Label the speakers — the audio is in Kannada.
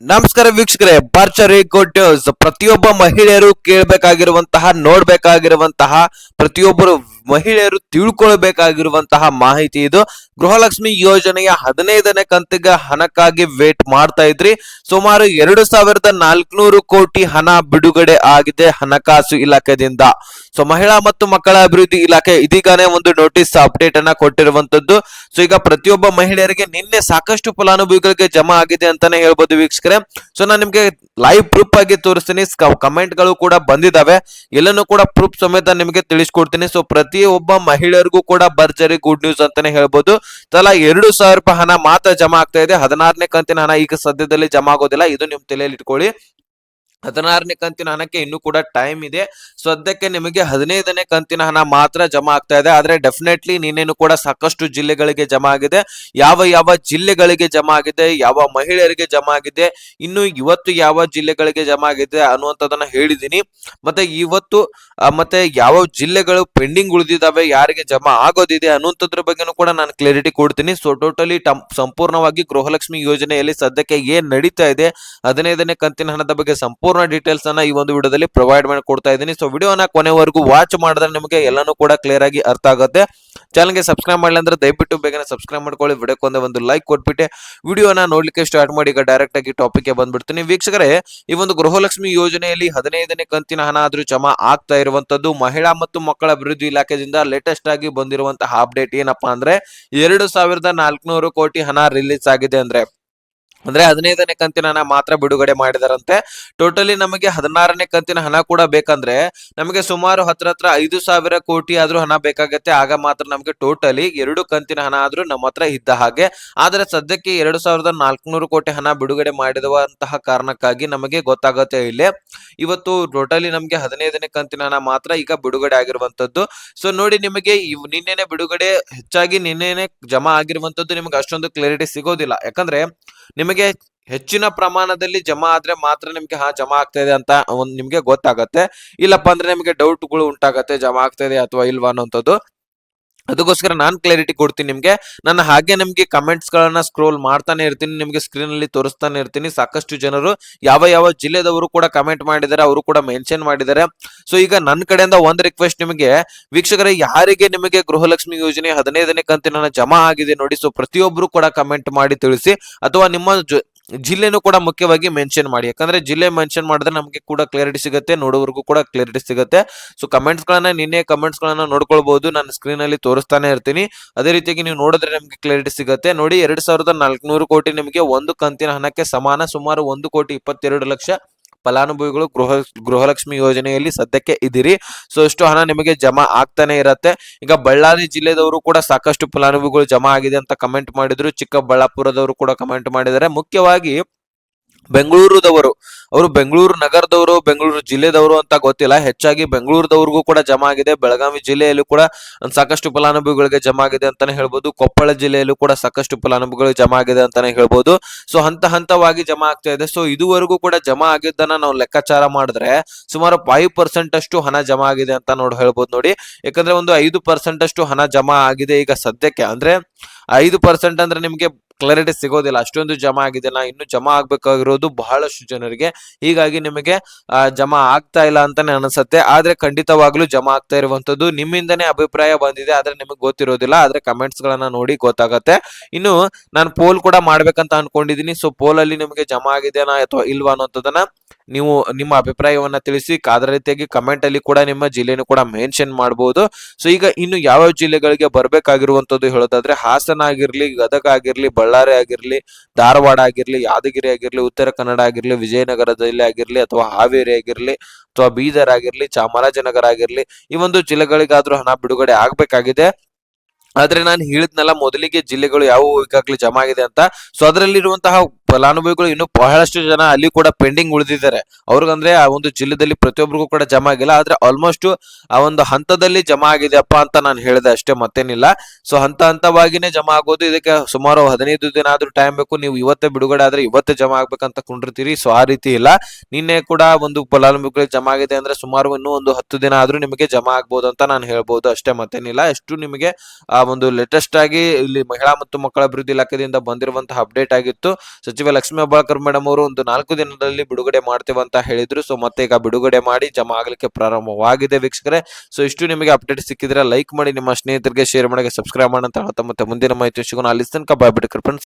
Speaker 1: ನಮಸ್ಕಾರ ವೀಕ್ಷಕರೇ ಬರ್ಚರಿ ಗುಡ್ ನ್ಯೂಸ್ ಪ್ರತಿಯೊಬ್ಬ ಮಹಿಳೆಯರು ಕೇಳಬೇಕಾಗಿರುವಂತಹ ನೋಡ್ಬೇಕಾಗಿರುವಂತಹ ಪ್ರತಿಯೊಬ್ಬರು ಮಹಿಳೆಯರು ತಿಳ್ಕೊಳ್ಬೇಕಾಗಿರುವಂತಹ ಮಾಹಿತಿ ಇದು. ಗೃಹಲಕ್ಷ್ಮಿ ಯೋಜನೆಯ ಹದಿನೈದನೇ ಕಂತಿಗೆ ಹಣಕ್ಕಾಗಿ ವೇಟ್ ಮಾಡ್ತಾ ಇದ್ರಿ. ಸುಮಾರು ಎರಡು ಸಾವಿರದ ನಾಲ್ಕುನೂರು ಕೋಟಿ ಹಣ ಬಿಡುಗಡೆ ಆಗಿದೆ ಹಣಕಾಸು ಇಲಾಖೆದಿಂದ ಸೊ, ಮಹಿಳಾ ಮತ್ತು ಮಕ್ಕಳ ಅಭಿವೃದ್ಧಿ ಇಲಾಖೆ ಇದೀಗಾನೇ ಒಂದು ನೋಟಿಸ್ ಅಪ್ಡೇಟ್ ಅನ್ನ ಕೊಟ್ಟಿರುವಂತದ್ದು. ಸೊ, ಈಗ ಪ್ರತಿಯೊಬ್ಬ ಮಹಿಳೆಯರಿಗೆ ನಿನ್ನೆ ಸಾಕಷ್ಟು ಫಲಾನುಭವಿಗಳಿಗೆ ಜಮಾ ಆಗಿದೆ ಅಂತಾನೆ ಹೇಳ್ಬೋದು ವೀಕ್ಷಕರೇ. ಸೊ, ನಾನು ನಿಮ್ಗೆ ಲೈವ್ ಪ್ರೂಫ್ ಆಗಿ ತೋರಿಸ್ತೀನಿ. ಕಮೆಂಟ್ಗಳು ಕೂಡ ಬಂದಿದಾವೆ. ಎಲ್ಲನೂ ಕೂಡ ಪ್ರೂಫ್ ಸಮೇತ ನಿಮಗೆ ತಿಳಿಸ್ಕೊಡ್ತೀನಿ. ಸೊ, ಪ್ರತಿಯೊಬ್ಬ ಮಹಿಳೆಯರಿಗೂ ಕೂಡ ಭರ್ಜರಿ ಗುಡ್ ನ್ಯೂಸ್ ಅಂತಾನೆ ಹೇಳ್ಬೋದು. ತಲಾ ಎರಡು ಸಾವಿರ ರೂಪಾಯಿ ಹಣ ಮಾತ್ರ ಜಮಾ ಆಗ್ತಾ ಇದೆ. ಹದಿನಾರನೇ ಕಂತಿನ ಹಣ ಈಗ ಸದ್ಯದಲ್ಲಿ ಜಮಾ ಆಗೋದಿಲ್ಲ. ಇದು ನಿಮ್ ತಲೆಯಲ್ಲಿ ಇಟ್ಕೊಳ್ಳಿ. ಹದಿನಾರನೇ ಕಂತಿನ ಹಣಕ್ಕೆ ಇನ್ನೂ ಕೂಡ ಟೈಮ್ ಇದೆ. ಸದ್ಯಕ್ಕೆ ನಿಮಗೆ ಹದಿನೈದನೇ ಕಂತಿನ ಹಣ ಮಾತ್ರ ಜಮಾ ಆಗ್ತಾ ಇದೆ. ಆದರೆ ಡೆಫಿನೆಟ್ಲಿ ನಿನ್ನೇನು ಕೂಡ ಸಾಕಷ್ಟು ಜಿಲ್ಲೆಗಳಿಗೆ ಜಮಾ ಆಗಿದೆ. ಯಾವ ಯಾವ ಜಿಲ್ಲೆಗಳಿಗೆ ಜಮಾ ಆಗಿದೆ, ಯಾವ ಮಹಿಳೆಯರಿಗೆ ಜಮಾ ಆಗಿದೆ, ಇನ್ನು ಇವತ್ತು ಯಾವ ಜಿಲ್ಲೆಗಳಿಗೆ ಜಮಾ ಆಗಿದೆ ಅನ್ನುವಂಥದ್ದನ್ನ ಹೇಳಿದೀನಿ ಮತ್ತೆ ಇವತ್ತು ಮತ್ತೆ ಯಾವ ಜಿಲ್ಲೆಗಳು ಪೆಂಡಿಂಗ್ ಉಳಿದಿದ್ದಾವೆ, ಯಾರಿಗೆ ಜಮಾ ಆಗೋದಿದೆ ಅನ್ನುವಂಥದ್ರ ಬಗ್ಗೆನೂ ಕೂಡ ನಾನು ಕ್ಲಾರಿಟಿ ಕೊಡ್ತೀನಿ. ಸೊ ಟೋಟಲಿ ಸಂಪೂರ್ಣವಾಗಿ ಗೃಹಲಕ್ಷ್ಮಿ ಯೋಜನೆಯಲ್ಲಿ ಸದ್ಯಕ್ಕೆ ಏನ್ ನಡೀತಾ ಇದೆ, ಹದಿನೈದನೇ ಕಂತಿನ ಹಣದ ಬಗ್ಗೆ ಸಂಪೂರ್ಣ ಡೀಟೇಲ್ಸ್ ಅನ್ನ ಈ ಒಂದು ವಿಡಿಯೋದಲ್ಲಿ ಪ್ರೊವೈಡ್ ಮಾಡಿ ಕೊಡ್ತಾ ಇದ್ದೀನಿ. ಸೊ ವಿಡಿಯೋನ ಕೊನೆವರೆಗೂ ವಾಚ್ ಮಾಡಿದ್ರೆ ನಿಮಗೆ ಎಲ್ಲಾನು ಕೂಡ ಕ್ಲಿಯರ್ ಆಗಿ ಅರ್ಥ ಆಗುತ್ತೆ. ಚಾನಲ್ಗೆ ಸಬ್ಸ್ಕ್ರೈಬ್ ಮಾಡಲಿ ಅಂದ್ರೆ ದಯವಿಟ್ಟು ಬೇಗನೆ ಸಬ್ಸ್ಕ್ರೈಬ್ ಮಾಡ್ಕೊಳ್ಳಿ. ವಿಡಿಯೋಕ್ಕೊಂದೇ ಒಂದು ಲೈಕ್ ಕೊಟ್ಬಿಟ್ಟೆ. ವಿಡಿಯೋನ ನೋಡ್ಲಿಕ್ಕೆ ಸ್ಟಾರ್ಟ್ ಮಾಡಿ, ಈಗ ಡೈರೆಕ್ಟ್ ಆಗಿ ಟಾಪಿಕ್ಗೆ ಬಂದ್ಬಿಡ್ತೀನಿ. ವೀಕ್ಷಕರೇ, ಈ ಒಂದು ಗೃಹಲಕ್ಷ್ಮಿ ಯೋಜನೆಯಲ್ಲಿ ಹದಿನೈದನೇ ಕಂತಿನ ಹಣ ಆದ್ರೂ ಜಮಾ ಆಗ್ತಾ ಇರುವಂತದ್ದು ಮಹಿಳಾ ಮತ್ತು ಮಕ್ಕಳ ಅಭಿವೃದ್ಧಿ ಇಲಾಖೆಯಿಂದ ಲೇಟೆಸ್ಟ್ ಆಗಿ ಬಂದಿರುವಂತಹ ಅಪ್ಡೇಟ್ ಏನಪ್ಪಾ ಅಂದ್ರೆ ಎರಡು ಸಾವಿರದ ನಾಲ್ಕುನೂರು ಕೋಟಿ ಹಣ ರಿಲೀಸ್ ಆಗಿದೆ ಅಂದ್ರೆ. ಅಂದ್ರೆ ಹದಿನೈದನೇ ಕಂತಿನ ಹಣ ಮಾತ್ರ ಬಿಡುಗಡೆ ಮಾಡಿದಾರಂತೆ. ಟೋಟಲಿ ನಮಗೆ ಹದಿನಾರನೇ ಕಂತಿನ ಹಣ ಕೂಡ ಬೇಕಂದ್ರೆ ನಮಗೆ ಸುಮಾರು ಹತ್ರ ಹತ್ರ ಐದು ಸಾವಿರ ಕೋಟಿ ಆದ್ರೂ ಹಣ ಬೇಕಾಗತ್ತೆ. ಆಗ ಮಾತ್ರ ನಮಗೆ ಟೋಟಲಿ ಎರಡು ಕಂತಿನ ಹಣ ಆದ್ರೂ ನಮ್ಮ ಹತ್ರ ಇದ್ದ ಹಾಗೆ. ಆದ್ರೆ ಸದ್ಯಕ್ಕೆ ಎರಡು ಸಾವಿರದ ನಾಲ್ಕುನೂರು ಕೋಟಿ ಹಣ ಬಿಡುಗಡೆ ಮಾಡಿರುವಂತಹ ಕಾರಣಕ್ಕಾಗಿ ನಮಗೆ ಗೊತ್ತಾಗುತ್ತೆ ಇಲ್ಲಿ. ಇವತ್ತು ಟೋಟಲಿ ನಮಗೆ ಹದಿನೈದನೇ ಕಂತಿನ ಹಣ ಮಾತ್ರ ಈಗ ಬಿಡುಗಡೆ ಆಗಿರುವಂತದ್ದು. ಸೊ ನೋಡಿ ನಿಮಗೆ ನಿನ್ನೆನೆ ಬಿಡುಗಡೆ ಹೆಚ್ಚಾಗಿ ನಿನ್ನೆನೆ ಜಮಾ ಆಗಿರುವಂತದ್ದು ನಿಮಗೆ ಅಷ್ಟೊಂದು ಕ್ಲಾರಿಟಿ ಸಿಗೋದಿಲ್ಲ. ಯಾಕಂದ್ರೆ ನಿಮಗೆ ಹೆಚ್ಚಿನ ಪ್ರಮಾಣದಲ್ಲಿ ಜಮಾ ಆದ್ರೆ ಮಾತ್ರ ನಿಮ್ಗೆ, ಹಾ, ಜಮಾ ಆಗ್ತಾ ಇದೆ ಅಂತ ಒಂದ್ ನಿಮ್ಗೆ ಗೊತ್ತಾಗತ್ತೆ. ಇಲ್ಲಪ್ಪ ಅಂದ್ರೆ ನಿಮಗೆ ಡೌಟ್ಗಳು ಉಂಟಾಗತ್ತೆ, ಜಮಾ ಆಗ್ತಾ ಇದೆ ಅಥವಾ ಇಲ್ವಾ ಅನ್ನೋಂಥದ್ದು. ಅದಕ್ಕೋಸ್ಕರ ನಾನು ಕ್ಲಾರಿಟಿ ಕೊಡ್ತೀನಿ ನಿಮಗೆ. ನಾನು ಹಾಗೆ ನಿಮಗೆ ಕಮೆಂಟ್ಸ್ ಗಳನ್ನ ಸ್ಕ್ರೋಲ್ ಮಾಡ್ತಾನೆ ಇರ್ತೀನಿ, ನಿಮಗೆ ಸ್ಕ್ರೀನ್ ಅಲ್ಲಿ ತೋರಿಸ್ತಾನೆ ಇರ್ತೀನಿ. ಸಾಕಷ್ಟು ಜನರು ಯಾವ ಯಾವ ಜಿಲ್ಲೆದವರು ಕೂಡ ಕಮೆಂಟ್ ಮಾಡಿದ್ದಾರೆ, ಅವರು ಕೂಡ ಮೆನ್ಷನ್ ಮಾಡಿದ್ದಾರೆ. ಸೊ ಈಗ ನನ್ನ ಕಡೆಯಿಂದ ಒಂದು ರಿಕ್ವೆಸ್ಟ್ ನಿಮಗೆ. ವೀಕ್ಷಕರೇ, ಯಾರಿಗೆ ನಿಮಗೆ ಗೃಹಲಕ್ಷ್ಮಿ ಯೋಜನೆ ಹದಿನೈದನೇ ಕಂತಿನ ಜಮಾ ಆಗಿದೆ ನೋಡಿ ಸೊ ಪ್ರತಿಯೊಬ್ಬರು ಕೂಡ ಕಮೆಂಟ್ ಮಾಡಿ ತಿಳಿಸಿ. ಅಥವಾ ನಿಮ್ಮ ಜಿಲ್ಲೆನೂ ಕೂಡ ಮುಖ್ಯವಾಗಿ ಮೆನ್ಷನ್ ಮಾಡಿ. ಯಾಕಂದ್ರೆ ಜಿಲ್ಲೆ ಮೆನ್ಷನ್ ಮಾಡಿದ್ರೆ ನಮಗೆ ಕೂಡ ಕ್ಲಾರಿಟಿ ಸಿಗುತ್ತೆ ನೋಡೋವರೆಗೂ ಕೂಡ ಕ್ಲಾರಿಟಿ ಸಿಗುತ್ತೆ. ಸೊ ಕಮೆಂಟ್ಸ್ ಗಳನ್ನ ನಿನ್ನೆ ಕಮೆಂಟ್ಸ್ ಗಳನ್ನ ನೋಡ್ಕೊಳ್ಬಹುದು ನಾನು ಸ್ಕ್ರೀನ್ ಅಲ್ಲಿ ತೋರಿಸ್ತಾನೆ ಇರ್ತೀನಿ. ಅದೇ ರೀತಿಯಾಗಿ ನೀವು ನೋಡಿದ್ರೆ ನಮಗೆ ಕ್ಲಾರಿಟಿ ಸಿಗುತ್ತೆ. ನೋಡಿ, ಎರಡ್ ಸಾವಿರದ ನಾಲ್ಕುನೂರು ಕೋಟಿ ನಿಮಗೆ ಒಂದು ಕಂತಿನ ಹಣಕ್ಕೆ ಸಮಾನ. ಸುಮಾರು ಒಂದು ಕೋಟಿ ಇಪ್ಪತ್ತೆರಡು ಲಕ್ಷ ಫಲಾನುಭವಿಗಳು ಗೃಹ, ಗೃಹಲಕ್ಷ್ಮಿ ಯೋಜನೆಯಲ್ಲಿ ಸದ್ಯಕ್ಕೆ ಇದ್ದೀರಿ ಸೊ ಇಷ್ಟು ಹಣ ನಿಮಗೆ ಜಮಾ ಆಗ್ತಾನೆ ಇರತ್ತೆ. ಈಗ ಬಳ್ಳಾರಿ ಜಿಲ್ಲೆದವರು ಕೂಡ ಸಾಕಷ್ಟು ಫಲಾನುಭವಿಗಳು ಜಮಾ ಆಗಿದೆ ಅಂತ ಕಮೆಂಟ್ ಮಾಡಿದ್ರು. ಚಿಕ್ಕಬಳ್ಳಾಪುರದವರು ಕೂಡ ಕಮೆಂಟ್ ಮಾಡಿದ್ದಾರೆ. ಮುಖ್ಯವಾಗಿ ಬೆಂಗಳೂರುದವರು, ಅವರು ಬೆಂಗಳೂರು ನಗರದವರು, ಬೆಂಗಳೂರು ಜಿಲ್ಲೆದವರು ಅಂತ ಗೊತ್ತಿಲ್ಲ. ಹೆಚ್ಚಾಗಿ ಬೆಂಗಳೂರದವ್ರಿಗೂ ಕೂಡ ಜಮಾ ಆಗಿದೆ. ಬೆಳಗಾವಿ ಜಿಲ್ಲೆಯಲ್ಲೂ ಕೂಡ ಸಾಕಷ್ಟು ಫಲಾನುಭವಿಗಳಿಗೆ ಜಮಾ ಆಗಿದೆ ಅಂತಾನೆ ಹೇಳ್ಬೋದು. ಕೊಪ್ಪಳ ಜಿಲ್ಲೆಯಲ್ಲೂ ಕೂಡ ಸಾಕಷ್ಟು ಫಲಾನುಭವಿಗಳು ಜಮಾ ಆಗಿದೆ ಅಂತಾನೆ ಹೇಳ್ಬೋದು. ಸೊ ಹಂತ ಹಂತವಾಗಿ ಜಮಾ ಆಗ್ತಾ ಇದೆ. ಸೊ ಇದುವರೆಗೂ ಕೂಡ ಜಮಾ ಆಗಿದ್ದನ್ನ ನಾವು ಲೆಕ್ಕಾಚಾರ ಮಾಡಿದ್ರೆ ಸುಮಾರು ಫೈವ್ ಪರ್ಸೆಂಟ್ ಅಷ್ಟು ಹಣ ಜಮಾ ಆಗಿದೆ ಅಂತ ನೋಡಿ ಹೇಳ್ಬೋದು ನೋಡಿ. ಯಾಕಂದ್ರೆ ಒಂದು ಐದು ಪರ್ಸೆಂಟ್ ಅಷ್ಟು ಹಣ ಜಮಾ ಆಗಿದೆ ಈಗ ಸದ್ಯಕ್ಕೆ. ಅಂದ್ರೆ ಐದು ಪರ್ಸೆಂಟ್ ಅಂದ್ರೆ ನಿಮಗೆ ಕ್ಲಾರಿಟಿ ಸಿಗೋದಿಲ್ಲ. ಅಷ್ಟೊಂದು ಜಮಾ ಆಗಿದೆ ನಾ ಇನ್ನು ಜಮಾ ಆಗ್ಬೇಕಾಗಿರೋದು ಬಹಳಷ್ಟು ಜನರಿಗೆ. ಹೀಗಾಗಿ ನಿಮಗೆ ಜಮಾ ಆಗ್ತಾ ಇಲ್ಲ ಅಂತಾನೆ ಅನಿಸುತ್ತೆ. ಆದ್ರೆ ಖಂಡಿತವಾಗ್ಲೂ ಜಮಾ ಆಗ್ತಾ ಇರುವಂತದ್ದು ನಿಮ್ಮಿಂದನೇ ಅಭಿಪ್ರಾಯ ಬಂದಿದೆ. ಆದ್ರೆ ನಿಮಗೆ ಗೊತ್ತಿರೋದಿಲ್ಲ. ಆದ್ರೆ ಕಮೆಂಟ್ಸ್ ಗಳನ್ನ ನೋಡಿ ಗೊತ್ತಾಗತ್ತೆ. ಇನ್ನು ನಾನು ಪೋಲ್ ಕೂಡ ಮಾಡ್ಬೇಕಂತ ಅನ್ಕೊಂಡಿದೀನಿ. ಸೊ ಪೋಲ್ ಅಲ್ಲಿ ನಿಮಗೆ ಜಮಾ ಆಗಿದೆನಾ ಅಥವಾ ಇಲ್ವಾ ಅನ್ನೋದನ್ನ ನೀವು ನಿಮ್ಮ ಅಭಿಪ್ರಾಯವನ್ನ ತಿಳಿಸಿ ಅದರ ರೀತಿಯಾಗಿ ಕಮೆಂಟ್ ಅಲ್ಲಿ ಕೂಡ ನಿಮ್ಮ ಜಿಲ್ಲೆನೂ ಕೂಡ ಮೆನ್ಷನ್ ಮಾಡಬಹುದು ಸೊ ಈಗ ಇನ್ನು ಯಾವ ಜಿಲ್ಲೆಗಳಿಗೆ ಬರ್ಬೇಕಾಗಿರುವಂತದ್ದು ಹೇಳೋದಾದ್ರೆ ಹಾಸನ ಆಗಿರ್ಲಿ, ಗದಗ ಆಗಿರ್ಲಿ, ಬಳ್ಳಾರಿ ಆಗಿರ್ಲಿ, ಧಾರವಾಡ ಆಗಿರ್ಲಿ, ಯಾದಗಿರಿ ಆಗಿರ್ಲಿ, ಉತ್ತರ ಕನ್ನಡ ಆಗಿರ್ಲಿ ವಿಜಯನಗರ ಜಿಲ್ಲೆ ಆಗಿರ್ಲಿ ಅಥವಾ ಹಾವೇರಿ ಆಗಿರ್ಲಿ ಅಥವಾ ಬೀದರ್ ಆಗಿರ್ಲಿ, ಚಾಮರಾಜನಗರ ಆಗಿರ್ಲಿ ಈ ಒಂದು ಜಿಲ್ಲೆಗಳಿಗಾದ್ರೂ ಹಣ ಬಿಡುಗಡೆ ಆಗ್ಬೇಕಾಗಿದೆ. ಆದ್ರೆ ನಾನು ಹೇಳಿದ್ನಲ್ಲ ಮೊದಲಿಗೆ ಜಿಲ್ಲೆಗಳು ಯಾವುವು ಈಗಾಗಲೇ ಜಮಾ ಆಗಿದೆ ಅಂತ. ಸೊ ಅದರಲ್ಲಿರುವಂತಹ ಫಲಾನುಭವಿಗಳು ಇನ್ನು ಬಹಳಷ್ಟು ಜನ ಅಲ್ಲಿ ಕೂಡ ಪೆಂಡಿಂಗ್ ಉಳಿದಿದ್ದಾರೆ. ಅವ್ರಿಗಂದ್ರೆ ಆ ಒಂದು ಜಿಲ್ಲೆದಲ್ಲಿ ಪ್ರತಿಯೊಬ್ಬರಿಗೂ ಕೂಡ ಜಮಾ ಆಗಿಲ್ಲ. ಆದ್ರೆ ಆಲ್ಮೋಸ್ಟ್ ಆ ಒಂದು ಹಂತದಲ್ಲಿ ಜಮಾ ಆಗಿದೆಯಪ್ಪ ಅಂತ ನಾನು ಹೇಳಿದೆ ಅಷ್ಟೇ, ಮತ್ತೇನಿಲ್ಲ. ಸೊ ಹಂತ ಹಂತವಾಗಿನೇ ಜಮಾ ಆಗೋದು. ಇದಕ್ಕೆ ಸುಮಾರು ಹದಿನೈದು ದಿನ ಆದ್ರೂ ಟೈಮ್ ಬೇಕು. ನೀವು ಇವತ್ತೇ ಬಿಡುಗಡೆ ಆದ್ರೆ ಇವತ್ತೇ ಜಮಾ ಆಗ್ಬೇಕಂತ ಕೊಂಡಿರ್ತೀರಿ. ಸೊ ಆ ರೀತಿ ಇಲ್ಲ. ನಿನ್ನೆ ಕೂಡ ಒಂದು ಫಲಾನುಭವಿಗಳಿಗೆ ಜಮಾ ಆಗಿದೆ ಅಂದ್ರೆ ಸುಮಾರು ಇನ್ನೂ ಒಂದು ಹತ್ತು ದಿನ ಆದ್ರೂ ನಿಮಗೆ ಜಮಾ ಆಗ್ಬೋದು ಅಂತ ನಾನು ಹೇಳ್ಬೋದು ಅಷ್ಟೇ, ಮತ್ತೇನಿಲ್ಲ. ಎಷ್ಟು ನಿಮಗೆ, ಆ ಒಂದು ಲೇಟೆಸ್ಟ್ ಆಗಿ ಇಲ್ಲಿ ಮಹಿಳಾ ಮತ್ತು ಮಕ್ಕಳ ಅಭಿವೃದ್ಧಿ ಇಲಾಖೆಯಿಂದ ಬಂದಿರುವಂತಹ ಅಪ್ಡೇಟ್ ಆಗಿತ್ತು. ಸಚಿವ ಲಕ್ಷ್ಮೀ ಹೆಬ್ಬಾಳ್ಕರ್ ಮೇಡಮ್ ಅವರು ಒಂದು ನಾಲ್ಕು ದಿನದಲ್ಲಿ ಬಿಡುಗಡೆ ಮಾಡ್ತೇವೆ ಅಂತ ಹೇಳಿದ್ರು. ಸೊ ಮತ್ತೆ ಈಗ ಬಿಡುಗಡೆ ಮಾಡಿ ಜಮಾ ಆಗಲಿಕ್ಕೆ ಪ್ರಾರಂಭವಾಗಿದೆ ವೀಕ್ಷಕರೇ. ಸೊ ಇಷ್ಟು ನಿಮಗೆ ಅಪ್ಡೇಟ್ ಸಿಕ್ಕಿದ್ರೆ ಲೈಕ್ ಮಾಡಿ, ನಿಮ್ಮ ಸ್ನೇಹಿತರಿಗೆ ಶೇರ್ ಮಾಡಿ ಸಬ್ಸ್ಕ್ರೈಬ್ ಮಾಡಿ ಅಂತ ಹೇಳ್ತಾ ಮತ್ತೆ ಮುಂದಿನ ಮಾಹಿತಿ ಸಿಗೋಣ ಅಲ್ಲಿ ತನಕ ಬಾಯ್ ಬಿಟ್ಟು